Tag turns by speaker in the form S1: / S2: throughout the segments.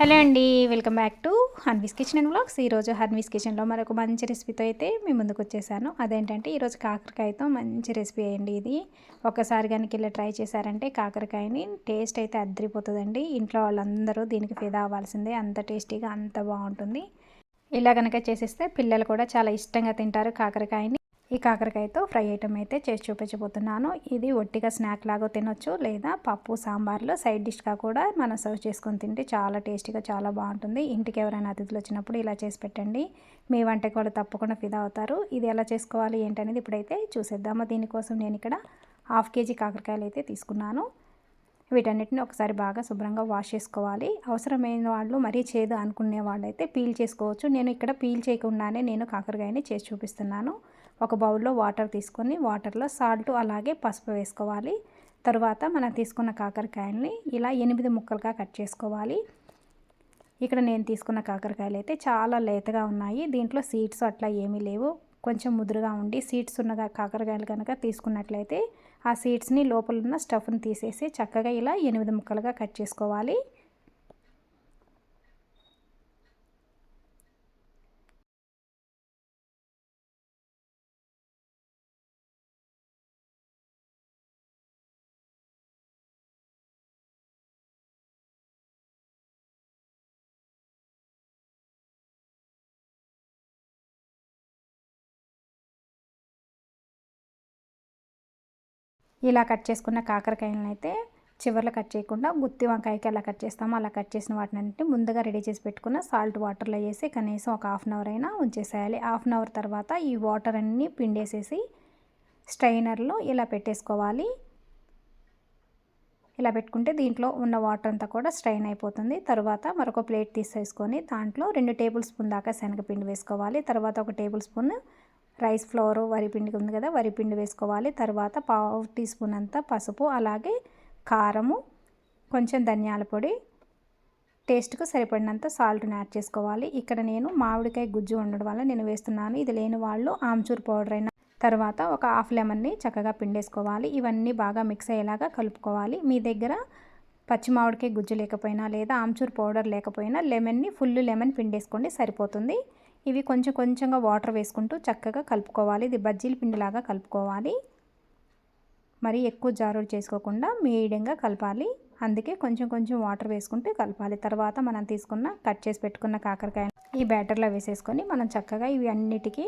S1: Hello అండి welcome back to Hanvi's kitchen and blogs ఈరోజు హన్వీస్ కిచెన్లో మరొక మంచి రెసిపీతో అయితే మీ ముందుకు వచ్చేసాను. అదేంటంటే ఈరోజు కాకరకాయతో మంచి రెసిపీ అయ్యండి ఇది. ఒకసారి కనుక ఇలా ట్రై చేశారంటే కాకరకాయని టేస్ట్ అయితే అద్దరిపోతుందండి. ఇంట్లో వాళ్ళందరూ దీనికి ఫిదా అవ్వాల్సిందే. అంత టేస్టీగా అంత బాగుంటుంది. ఇలా కనుక చేసేస్తే పిల్లలు కూడా చాలా ఇష్టంగా తింటారు కాకరకాయని. ఈ కాకరకాయతో ఫ్రై ఐటమ్ అయితే చేసి చూపించబోతున్నాను. ఇది ఒట్టిగా స్నాక్ లాగా తినొచ్చు లేదా పప్పు సాంబార్లో సైడ్ డిష్గా కూడా మనం సర్వ్ చేసుకొని తింటే చాలా టేస్టీగా చాలా బాగుంటుంది. ఇంటికి ఎవరైనా అతిథులు వచ్చినప్పుడు ఇలా చేసి పెట్టండి. మీ వంటకి వాళ్ళు తప్పకుండా ఫిదా అవుతారు. ఇది ఎలా చేసుకోవాలి ఏంటనేది ఇప్పుడైతే చూసేద్దాము. దీనికోసం నేను ఇక్కడ హాఫ్ కేజీ కాకరకాయలు అయితే తీసుకున్నాను. వీటన్నిటిని ఒకసారి బాగా శుభ్రంగా వాష్ చేసుకోవాలి. అవసరమైన వాళ్ళు మరీ చేదు అనుకునే వాళ్ళైతే పీల్ చేసుకోవచ్చు. నేను ఇక్కడ పీల్ చేయకుండానే నేను కాకరకాయని చేసి చూపిస్తున్నాను. ఒక బౌల్లో వాటర్ తీసుకొని వాటర్లో సాల్ట్ అలాగే పసుపు వేసుకోవాలి. తర్వాత మనం తీసుకున్న కాకరకాయల్ని ఇలా ఎనిమిది ముక్కలుగా కట్ చేసుకోవాలి. ఇక్కడ నేను తీసుకున్న కాకరకాయలు అయితే చాలా లేతగా ఉన్నాయి. దీంట్లో సీడ్స్ అట్లా ఏమీ లేవు. కొంచెం ముదురుగా ఉండి సీడ్స్ ఉన్న కాకరకాయలు కనుక తీసుకున్నట్లయితే ఆ సీడ్స్ని లోపల ఉన్న స్టఫ్ని తీసేసి చక్కగా ఇలా ఎనిమిది ముక్కలుగా కట్ చేసుకోవాలి. ఇలా కట్ చేసుకున్న కాకరకాయలను అయితే చివర్లో కట్ చేయకుండా గుత్తి వంకాయకి ఎలా కట్ చేస్తామో. అలా కట్ చేసిన వాటిని ముందుగా రెడీ చేసి పెట్టుకున్న సాల్ట్ వాటర్లో వేసి కనీసం ఒక హాఫ్ అన్ అవర్ అయినా ఉంచేసేయాలి. హాఫ్ అన్ అవర్ తర్వాత ఈ వాటర్ అన్నీ పిండేసేసి స్ట్రైనర్లో ఇలా పెట్టేసుకోవాలి. ఇలా పెట్టుకుంటే దీంట్లో ఉన్న వాటర్ అంతా కూడా స్ట్రైన్ అయిపోతుంది. తర్వాత మరొక ప్లేట్ తీసేసుకొని దాంట్లో రెండు టేబుల్ స్పూన్ దాకా శనగపిండి వేసుకోవాలి. తర్వాత ఒక టేబుల్ స్పూన్ రైస్ ఫ్లోర్ వరిపిండి ఉంది కదా వరిపిండి వేసుకోవాలి. తర్వాత పావు టీ స్పూన్ అంతా పసుపు అలాగే కారము కొంచెం ధనియాల పొడి. టేస్ట్కు సరిపడినంత సాల్ట్ని యాడ్ చేసుకోవాలి. ఇక్కడ నేను మామిడికాయ గుజ్జు ఉండడం వల్ల నేను వేస్తున్నాను. ఇది లేని వాళ్ళు ఆమ్చూర్ పౌడర్ అయినా తర్వాత ఒక హాఫ్ లెమన్ని చక్కగా పిండేసుకోవాలి. ఇవన్నీ బాగా మిక్స్ అయ్యేలాగా కలుపుకోవాలి. మీ దగ్గర పచ్చి మామిడికాయ గుజ్జు లేకపోయినా లేదా ఆమ్చూర్ పౌడర్ లేకపోయినా లెమన్ని ఫుల్ లెమన్ పిండేసుకోండి సరిపోతుంది. ఇవి కొంచెం కొంచెంగా వాటర్ వేసుకుంటూ చక్కగా కలుపుకోవాలి. ఇది బజ్జీల పిండిలాగా కలుపుకోవాలి. మరి ఎక్కువ జారుడు చేసుకోకుండా మీడియంగా కలపాలి. అందుకే కొంచెం కొంచెం వాటర్ వేసుకుంటూ కలపాలి. తర్వాత మనం తీసుకున్న కట్ చేసి పెట్టుకున్న కాకరకాయ ఈ బ్యాటర్లో వేసేసుకొని మనం చక్కగా ఇవి అన్నిటికీ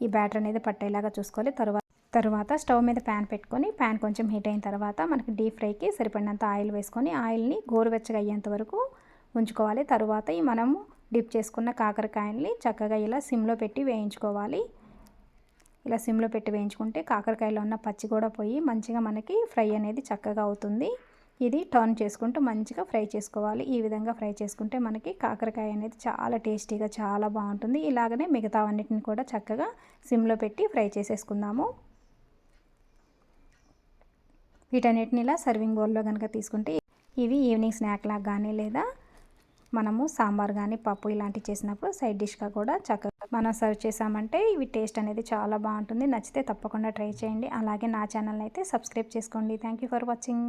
S1: ఈ బ్యాటర్ అనేది పట్టేలాగా చూసుకోవాలి. తర్వాత తర్వాత స్టవ్ మీద ప్యాన్ పెట్టుకొని ప్యాన్ కొంచెం హీట్ అయిన తర్వాత మనకి డీప్ ఫ్రైకి సరిపడినంత ఆయిల్ వేసుకొని ఆయిల్ని గోరువెచ్చగా అయ్యేంత వరకు ఉంచుకోవాలి తరువాత ఈ మనము డిప్ చేసుకున్న కాకరకాయల్ని చక్కగా ఇలా సిమ్లో పెట్టి వేయించుకోవాలి. ఇలా సిమ్లో పెట్టి వేయించుకుంటే కాకరకాయలో ఉన్న పచ్చి కూడా పోయి మంచిగా మనకి ఫ్రై అనేది చక్కగా అవుతుంది. ఇది టర్న్ చేసుకుంటూ మంచిగా ఫ్రై చేసుకోవాలి. ఈ విధంగా ఫ్రై చేసుకుంటే మనకి కాకరకాయ అనేది చాలా టేస్టీగా చాలా బాగుంటుంది. ఇలాగనే మిగతా అన్నిటిని కూడా చక్కగా సిమ్లో పెట్టి ఫ్రై చేసేసుకుందాము. వీటన్నిటిని ఇలా సర్వింగ్ బౌల్లో కనుక తీసుకుంటే ఇవి ఈవినింగ్ స్నాక్ లాగా కానీ లేదా మనము సాంబార్ కానీ పప్పు ఇలాంటివి చేసినప్పుడు సైడ్ డిష్గా కూడా చక్కగా మనం సర్వ్ చేసామంటే ఇవి టేస్ట్ అనేది చాలా బాగుంటుంది. నచ్చితే తప్పకుండా ట్రై చేయండి. అలాగే నా ఛానల్ అయితే సబ్స్క్రైబ్ చేసుకోండి. Thank for watching